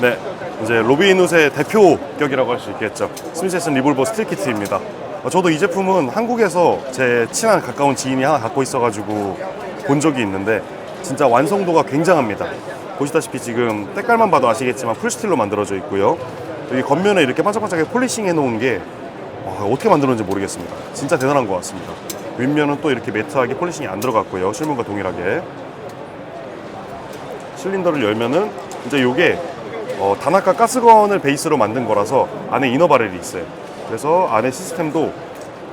네, 이제 로빈훗의 대표격이라고 할 수 있겠죠. 스미스슨 리볼버 스틸 키트입니다. 어, 저도 이 제품은 한국에서 제 친한 가까운 지인이 하나 갖고 있어가지고 본 적이 있는데 진짜 완성도가 굉장합니다. 보시다시피 지금 때깔만 봐도 아시겠지만 풀스틸로 만들어져 있고요. 여기 겉면에 이렇게 반짝반짝하게 폴리싱 해놓은 게 와, 어떻게 만들었는지 모르겠습니다. 진짜 대단한 것 같습니다. 윗면은 또 이렇게 매트하게 폴리싱이 안 들어갔고요. 실물과 동일하게. 실린더를 열면은 이제 요게 어, 다나카 가스건을 베이스로 만든 거라서 안에 이너 바렐이 있어요. 그래서 안에 시스템도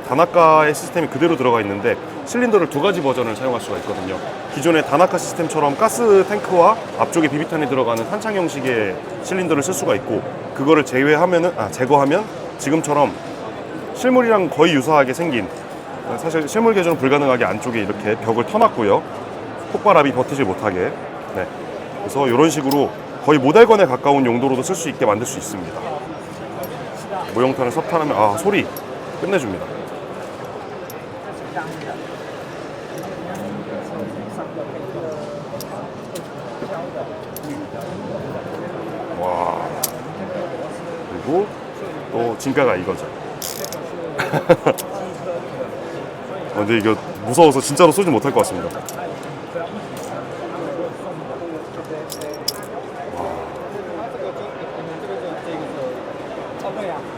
다나카의 시스템이 그대로 들어가 있는데 실린더를 두 가지 버전을 사용할 수가 있거든요. 기존의 다나카 시스템처럼 가스 탱크와 앞쪽에 비비탄이 들어가는 탄창 형식의 실린더를 쓸 수가 있고 그거를 제외하면은 아 제거하면 지금처럼 실물이랑 거의 유사하게 생긴 사실 실물 개조는 불가능하게 안쪽에 이렇게 벽을 터놨고요. 폭발압이 버티지 못하게. 네. 그래서 이런 식으로 거의 모델건에 가까운 용도로도 쓸 수 있게 만들 수 있습니다. 모형탄을 섭탄하면 아 소리 끝내줍니다. 와 그리고 또 진가가 이거죠. 어, 근데 이거 무서워서 진짜로 쏘지 못할 것 같습니다. thank